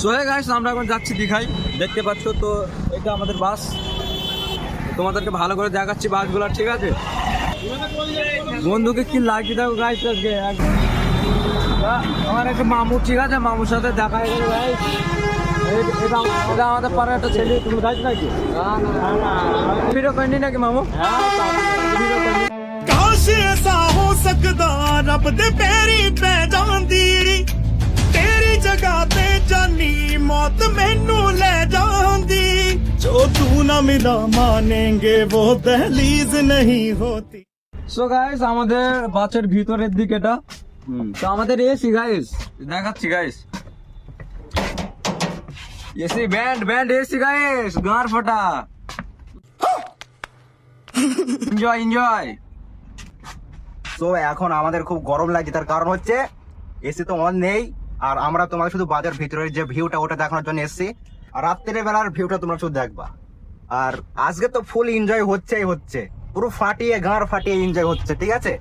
So hey guys আমরা এখন যাচ্ছি দীঘায় দেখতে পাচ্ছ তো এটা আমাদের বাস তোমাদেরকে ভালো করে দেখাচ্ছি বাসগুলো ঠিক আছে বন্ধুকে কি লাগছে দেখো গাইস আজকে একদম আ- আমার একটা মামু ঠিক আছে মামুর সাথে দেখা হয়ে গেল গাইস এটা এটা আমাদের পাড়ার একটা ছেলে তুমি গাইছ নাকি ভিডিও করেনি নাকি মামু ভিডিও করেনি ਕਾਸ਼ ਐਸਾ ਹੋ ਸਕਦਾ ਰੱਬ ਦੇ ਪੈਰੀ ਪੈ ਜਾਂਦੀ ਤੇਰੀ ਜਗ੍ਹਾ ਤੇ না মানেঙ্গে দহলিজ নহি সো গাইস আমাদের বাচের ভিতরের তো আমাদের এসি গাইস দেখাচ্ছি guys AC band band AC guys গার ফাটা। এনজয় এনজয় সো এখন আমাদের খুব গরম লাগে তার কারণ হচ্ছে এসি তো অন নেই আর আমরা তোমাদের শুধু বাজার ভিতরের যে ভিউটা ওটা দেখানোর জন্য এসছি। আর রাত্রের বেলার ভিউটা তোমরা শুধু দেখবা। আর আজকে তো ফুল এনজয় হচ্ছেই হচ্ছে। পুরো ফাটিয়ে গাঁড় ফাটিয়ে এনজয় হচ্ছে ঠিক আছে?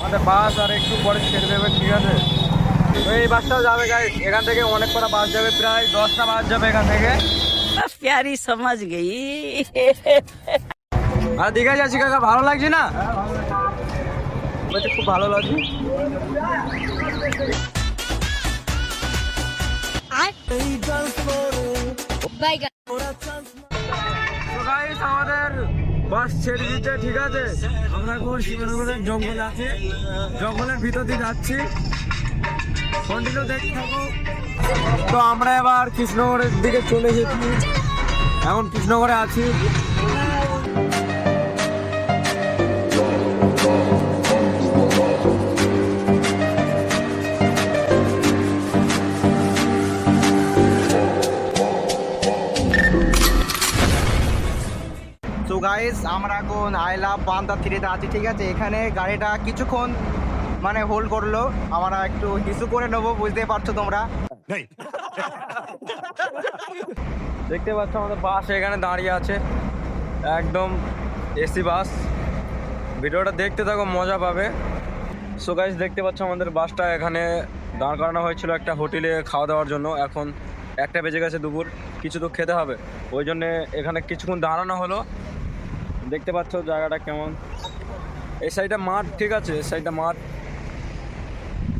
আমাদের বাস আর একটু পরে ছেড়ে দেবে ঠিক আছে? তো এই বাসটাও যাবে গাই এখান থেকে অনেক কটা বাস যাবে প্রায় দশটা বাস যাবে এখান থেকে। প্যারি সমাজ গেই। আর দীঘা যাচ্ছি কাকা ভালো লাগছে না? খুব ভালো লাগছে। গাইস আমাদের বাস ছেড়ে দিচ্ছে ঠিক আছে? আমরা এখন শিবনগরের জঙ্গল আছে। জঙ্গলের ভিতর দিয়ে যাচ্ছি। কন্টিনিউ দেখতে থাকো। তো আমরা এবার কৃষ্ণনগরের দিকে চলে এসেছি। এখন কৃষ্ণনগরে আছি। গাইস আমরা এখন আই লাভ বান্দা থ্রিতে আছি ঠিক আছে? এখানে গাড়িটা কিছুক্ষণ মানে হোল্ড করল। আমরা একটু হিসু করে নেব বুঝতে পারছ তোমরা? দেখতে পাচ্ছ আমাদের বাস এখানে দাঁড়িয়ে আছে। একদম এসি বাস। ভিডিওটা দেখতে থাকো মজা পাবে। সো গাইস দেখতে পাচ্ছ আমাদের বাসটা এখানে দাঁড় করানো হয়েছিল একটা হোটেলে খাওয়া দাওয়ার জন্য। এখন একটা বেজে গেছে দুপুর কিছু তো খেতে হবে। ওই জন্যে এখানে কিছুক্ষণ দাঁড়ানো হলো। দেখতে পাচ্ছ জায়গাটা কেমন? এই সাইডটা মাঠ, ঠিক আছে? এই সাইডটা মাঠ।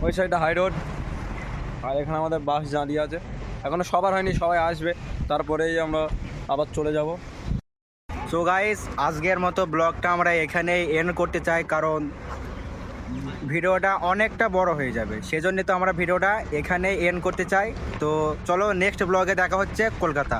ওই সাইডটা হাই রোড আর এখানে আমাদের বাস দাঁড়িয়ে আছে। এখনও সবার হয়নি, সবাই আসবে। তারপরেই আমরা আবার চলে যাব। সো গাইস আজকের মতো ব্লগটা আমরা এখানেই এন্ড করতে চাই, কারণ ভিডিওটা অনেকটা বড় হয়ে যাবে। সেজন্য তো আমরা ভিডিওটা এখানে এন্ড করতে চাই। তো চলো নেক্সট ব্লগে দেখা হচ্ছে কলকাতা।